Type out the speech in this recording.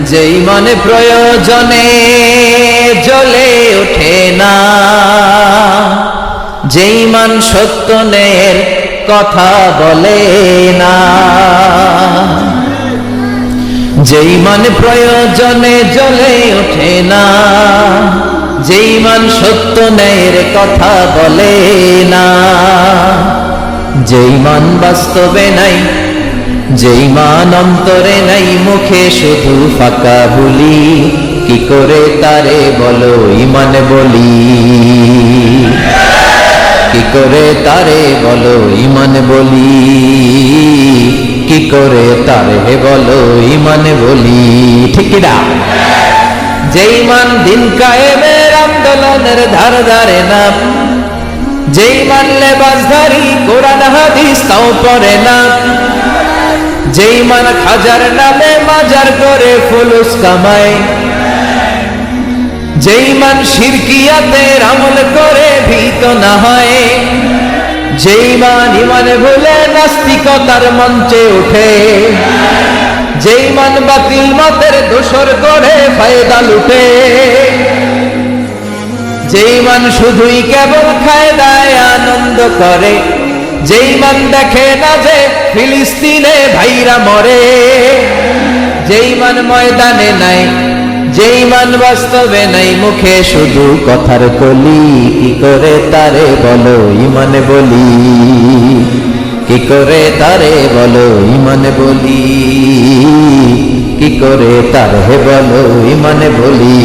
যেই মনে প্রয়োজনে জ্বলে ওঠে না, যেই মান সত্য কথা বলে না। যেই মান প্রয়োজনে জ্বলে ওঠে না, যেই মান সত্য কথা বলে না। যেই মান বাস্তবে নাই যেই মান অন্তরে নাই মুখে শুধু ফাঁকা বলি, কি করে তারে বলো ইমান বলি? কি করে তারে বলো ইমান বলি? কি করে তারে বলো ইমান বলি? ঠিক না? যেই মান দিন কায়েমের আন্দোলনের ধার ধারে না যেই মানলে বাজধারি কোরআন হাদিস তাও পড়ে না যেই মান খাজার নামে মাজার করে ফুলুস কামায় যেই মান শিরকিয়াতের আমল করে ভীত না হয়। যেই মান ইমানে ভুলে নাস্তিকতার মঞ্চে উঠে। যেই মান বাতিল মতের দোসর করে ফায়দা লুটে। যেই মান শুধুই কেবল খায় দায় আনন্দ করে। যেই মান দেখে না যে ফিলিস্তিনে ভাইরা মরে, যেই মান ময়দানে নাই, যেই মান বাস্তবে নাই, মুখে শুধু কথার কলি, কি করে তারে বলো ইমান বলি? কি করে তারে বলো ইমান বলি? কি করে তারে বলো ইমান বলি?